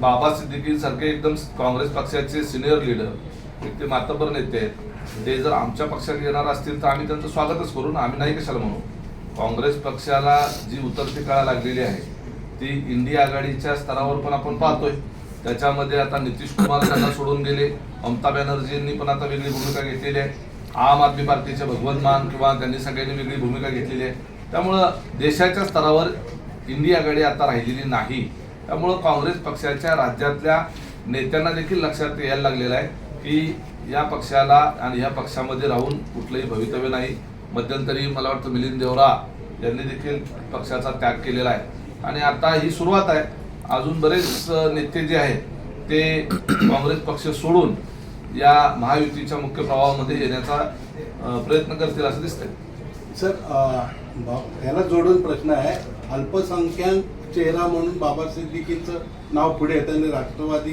बाबा सिद्दीकी सारखे एकदम काँग्रेस पक्षाचे सिनियर लीडर एक ते मातबर नेते आहेत. ते जर आमच्या पक्षात येणार असतील तर आम्ही त्यांचं स्वागतच करू ना. आम्ही नाही कशाला म्हणू? काँग्रेस पक्षाला जी उतरती काळा लागलेली आहे ती इंडिया आघाडीच्या स्तरावर पण आपण पाहतोय. त्याच्यामध्ये आता नितीश कुमार त्यांना सोडून गेले. ममता बॅनर्जींनी पण आता वेगळी भूमिका घेतलेली आहे. आम आदमी पार्टीचे भगवंत मान किंवा त्यांनी सगळ्यांनी वेगळी भूमिका घेतलेली आहे. त्यामुळं देशाच्या स्तरावर इंडिया आघाडी आता राहिलेली नाही. त्यामुळं काँग्रेस पक्षाच्या राज्यातल्या नेत्यांना देखील लक्षात यायला लागलेलं आहे की या पक्षाला आणि या पक्षामध्ये राहून कुठलंही भवितव्य नाही. मध्यंतरी मला वाटतं मिलिंद देवरा यांनी देखील पक्षाचा त्याग केलेला आहे. आणि आता ही सुरुवात आहे. अजून बरेच नेते जे आहेत ते काँग्रेस पक्ष सोडून या महायुतीच्या मुख्य प्रवाहामध्ये येण्याचा प्रयत्न करतील असं दिसतंय. सर याला जोडून प्रश्न आहे. अल्पसंख्याक चेहरा म्हणून बाबा सिद्दीकीचं नाव पुढे येतं आणि राष्ट्रवादी